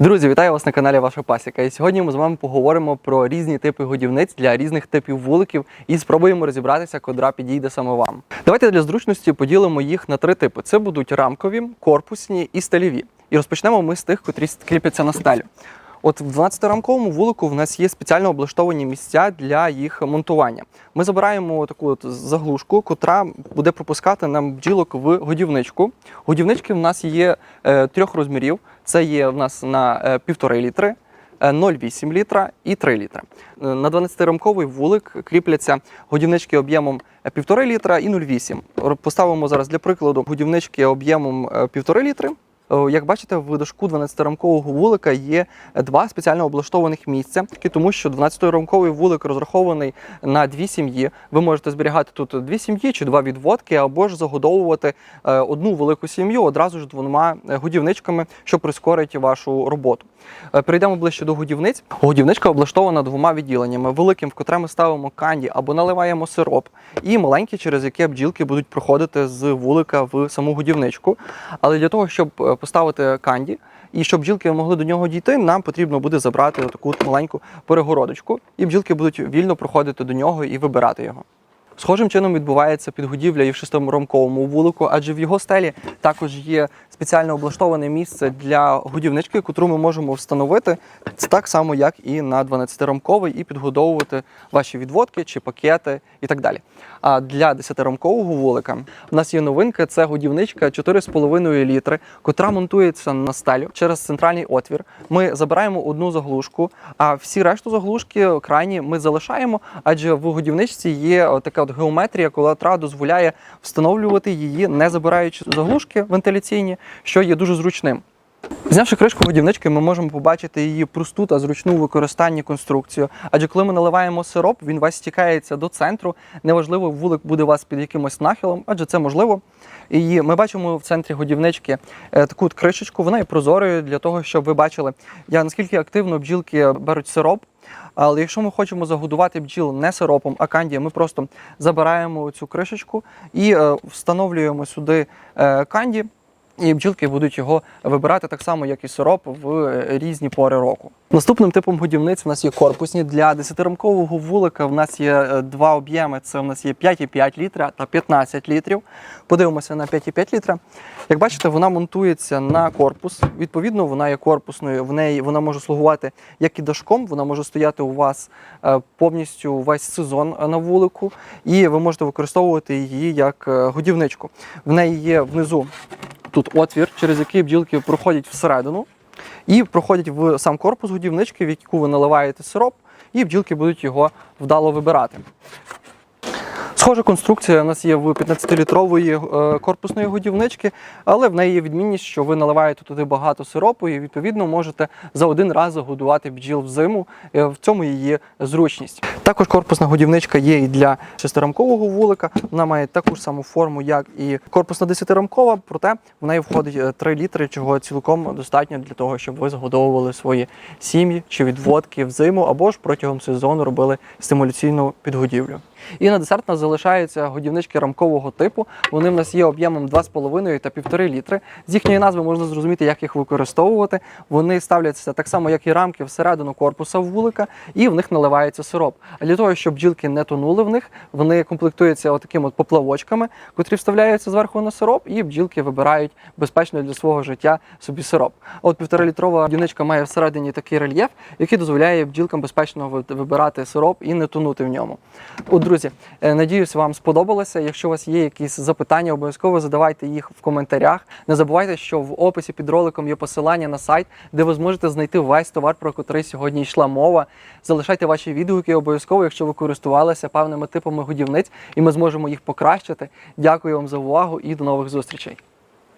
Друзі, вітаю вас на каналі Ваша Пасіка. І сьогодні ми з вами поговоримо про різні типи годівниць для різних типів вуликів і спробуємо розібратися, котра підійде саме вам. Давайте для зручності поділимо їх на три типи: це будуть рамкові, корпусні і сталіві. І розпочнемо ми з тих, котрі кріпляться на стелю. От в 12-рамковому вулику в нас є спеціально облаштовані місця для їх монтування. Ми забираємо таку от заглушку, котра буде пропускати нам бджілок в годівничку. Годівнички в нас є е, трьох розмірів. Це є в нас на е, 1,5 літри, е, 0,8 літра і 3 літри. Е, На 12-рамковий вулик кріпляться годівнички об'ємом е, 1,5 літра і 0,8. Поставимо зараз для прикладу годівнички об'ємом е, 1,5 літри. Е, Як бачите, в дошку 12-рамкового вулика є два спеціально облаштованих місця, тому що 12-рамковий вулик розрахований на дві сім'ї. Ви можете зберігати тут дві сім'ї чи два відводки, або ж загодовувати е, одну велику сім'ю одразу ж двома е, годівничками, що прискорить вашу роботу. Перейдемо ближче до годівниць. Годівничка облаштована двома відділеннями: великим, в котре ми ставимо канді або наливаємо сироп, і маленьке, через яке бджілки будуть проходити з вулика в саму годівничку. Але для того, щоб поставити канді і щоб бджілки могли до нього дійти, нам потрібно буде забрати таку маленьку перегородочку, і бджілки будуть вільно проходити до нього і вибирати його. Схожим чином відбувається підгодівля і в шестирамковому вулику, адже в його стелі також є спеціально облаштоване місце для годівнички, яку ми можемо встановити це так само, як і на 12-рамковий, і підгодовувати ваші відводки чи пакети і так далі. А для 10-рамкового вулика в нас є новинка: це годівничка 4,5 літри, котра монтується на стелю через центральний отвір. Ми забираємо одну заглушку, а всі решту заглушки крайні ми залишаємо, адже в годівничці є така от геометрія, котра дозволяє встановлювати її, не забираючи заглушки вентиляційні, що є дуже зручним. Знявши кришку годівнички, ми можемо побачити її просту та зручну у використанні конструкцію. Адже коли ми наливаємо сироп, він вас стікається до центру. Неважливо, вулик буде у вас під якимось нахилом, адже це можливо. І ми бачимо в центрі годівнички е, таку от кришечку, вона є прозорою для того, щоб ви бачили, я наскільки активно бджілки беруть сироп. Але якщо ми хочемо загодувати бджіл не сиропом, а кандією, ми просто забираємо цю кришечку і е, встановлюємо сюди е, канді. І бджілки будуть його вибирати так само, як і сироп в різні пори року. Наступним типом годівниць в нас є корпусні. Для 10-рамкового вулика в нас є е, два об'єми. Це в нас є 5,5 літра та 15 літрів. Подивимося на 5,5 літра. Як бачите, вона монтується на корпус. Відповідно, вона є корпусною. В неї вона може слугувати як і дашком, вона може стояти у вас е, повністю весь сезон е, на вулику, і ви можете використовувати її як годівничку. В неї є внизу тут отвір, через який бджілки проходять всередину і проходять в сам корпус годівнички, в яку ви наливаєте сироп, і бджілки будуть його вдало вибирати. Схожа конструкція у нас є в 15-літрової е, корпусної годівнички, але в неї є відмінність, що ви наливаєте туди багато сиропу і відповідно можете за один раз загодувати бджіл взиму. Е, В цьому її зручність. Також корпусна годівничка є і для шестирамкового вулика. Вона має таку ж саму форму, як і корпусна десятирамкова, проте в неї входить е, 3 літри, чого цілком достатньо для того, щоб ви загодовували свої сім'ї чи відводки взиму, або ж протягом сезону робили стимуляційну підгодівлю. І на десерт у нас залишаються годівнички рамкового типу. Вони в нас є об'ємом 2,5 та 1,5 літри. З їхньої назви можна зрозуміти, як їх використовувати. Вони ставляться так само, як і рамки всередину корпуса вулика, і в них наливається сироп. А для того, щоб бджілки не тонули в них, вони комплектуються отакими от поплавочками, котрі вставляються зверху на сироп, і бджілки вибирають безпечно для свого життя собі сироп. От півторалітрова годівничка має всередині такий рельєф, який дозволяє бджілкам безпечно вибирати сироп і не тонути в ньому. Друзі, е, надіюсь, вам сподобалося. Якщо у вас є якісь запитання, обов'язково задавайте їх в коментарях. Не забувайте, що в описі під роликом є посилання на сайт, де ви зможете знайти весь товар, про котрий сьогодні йшла мова. Залишайте ваші відгуки обов'язково, якщо ви користувалися певними типами годівниць, і ми зможемо їх покращити. Дякую вам за увагу і до нових зустрічей.